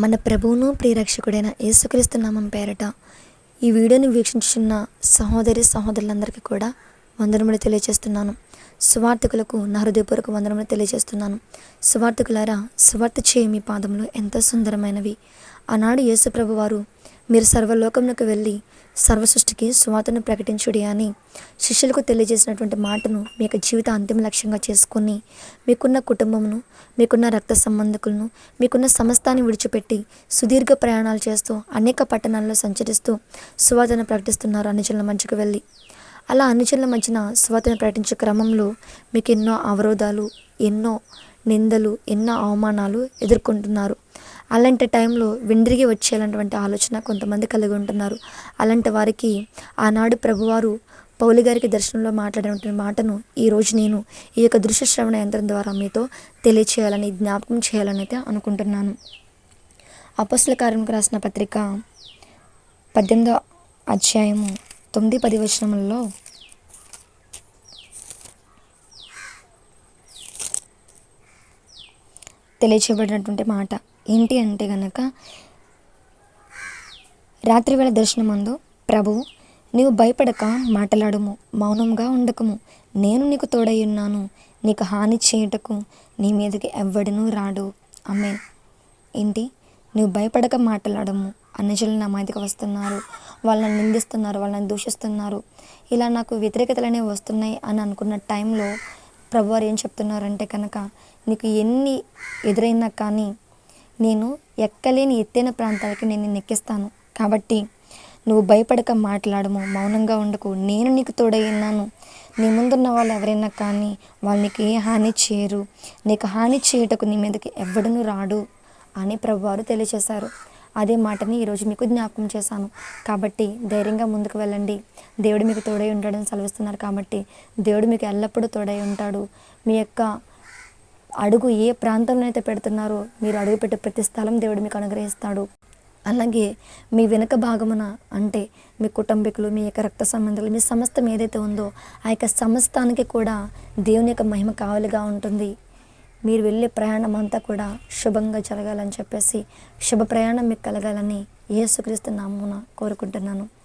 మన ప్రభువును ప్రియరక్షకుడైన యేసుక్రీస్తు నామం పేరట. ఈ వీడియోని వీక్షించున్న సహోదరి సహోదరులందరికీ కూడా వందనములు తెలియజేస్తున్నాను. సువార్థకులకు నా హృదయపూర్వక వందనములు తెలియజేస్తున్నాను. సువార్థకులారా సువార్త చేయ మీ పాదములు ఎంతో సుందరమైనవి. ఆనాడు యేసుప్రభు వారు మీరు సర్వలోకమునకు వెళ్ళి సర్వ సృష్టికి సువార్తను ప్రకటించుడి అని శిష్యులకు తెలియజేసినటువంటి మాటను మీ యొక్క జీవిత అంతిమ లక్ష్యంగా చేసుకొని మీకున్న కుటుంబమును మీకున్న రక్త సంబంధికులను మీకున్న సమస్తాన్ని విడిచిపెట్టి సుదీర్ఘ ప్రయాణాలు చేస్తూ అనేక పట్టణాల్లో సంచరిస్తూ సువార్తను ప్రకటిస్తున్నారు అనుచరుల మధ్యకు వెళ్ళి. అలా అనుచరుల మధ్యన సువార్తను ప్రకటించే క్రమంలో మీకు ఎన్నో అవరోధాలు ఎన్నో నిందలు ఎన్నో అవమానాలు ఎదుర్కొంటున్నారు. అలాంటి టైంలో వెండ్రిగి వచ్చేలాంటి ఆలోచన కొంతమంది కలిగి ఉంటున్నారు. అలాంటి వారికి ఆనాడు ప్రభువారు పౌలి గారికి దర్శనంలో మాట్లాడినటువంటి మాటను ఈరోజు నేను ఈ యొక్క దృశ్య శ్రవణ యంత్రం ద్వారా మీతో తెలియచేయాలని జ్ఞాపకం చేయాలని అయితే అనుకుంటున్నాను. అపస్సుల కార్యములకు రాసిన పత్రిక పద్దెనిమిదో అధ్యాయము తొమ్మిది పది వచనములలో తెలియచేయబడినటువంటి మాట. ఏంటి అంటే గనక రాత్రివేళ దర్శనమందు ప్రభు నీవు భయపడక మాట్లాడము మౌనంగా ఉండకము. నేను నీకు తోడై ఉన్నాను నీకు హాని చేయుటకు నీ మీదకి ఎవ్వడనూ రాడు. అమ్మే ఏంటి? నువ్వు భయపడక మాట్లాడము. అన్నిజులు నా మీదకి వస్తున్నారు. వాళ్ళని నిందిస్తున్నారు వాళ్ళని దూషిస్తున్నారు. ఇలా నాకు వ్యతిరేకతలు అనేవి వస్తున్నాయి అని అనుకున్న టైంలో ప్రభువారు ఏం చెప్తున్నారంటే కనుక నీకు ఎన్ని ఎదురైనా కానీ నేను ఎక్కలేని ఎత్తైన ప్రాంతాలకి నేను నిన్ను ఎక్కిస్తాను కాబట్టి నువ్వు భయపడక మాట్లాడము మౌనంగా ఉండకు. నేను నీకు తోడై ఉన్నాను. నీ ముందున్న వాళ్ళు ఎవరైనా కానీ వాళ్ళు నీకు ఏ హాని చేయరు. నీకు హాని చేయుటకు నీ మీదకి ఎవడను రాడు అని ప్రభువారు తెలియచేశారు. అదే మాటని ఈరోజు మీకు జ్ఞాపకం చేశాను. కాబట్టి ధైర్యంగా ముందుకు వెళ్ళండి. దేవుడు మీకు తోడై ఉంటాడని సెలవిస్తున్నారు కాబట్టి దేవుడు మీకు ఎల్లప్పుడూ తోడై ఉంటాడు. మీ యొక్క అడుగు ఏ ప్రాంతంలో అయితే పెడుతున్నారో మీరు అడుగు పెట్టే ప్రతి స్థలం దేవుడు మీకు అనుగ్రహిస్తాడు. అలాగే మీ వెనుక భాగమున అంటే మీ కుటుంబీకులు మీ యొక్క రక్త సంబంధాలు మీ సమస్తం ఏదైతే ఉందో ఆ యొక్క సమస్తానికి కూడా దేవుని యొక్క మహిమ కావలిగా ఉంటుంది. మీరు వెళ్ళే ప్రయాణం అంతా కూడా శుభంగా జరగాలని చెప్పేసి శుభ ప్రయాణం మీకు కలగాలని యేసుక్రీస్తు నామున కోరుకుంటున్నాను.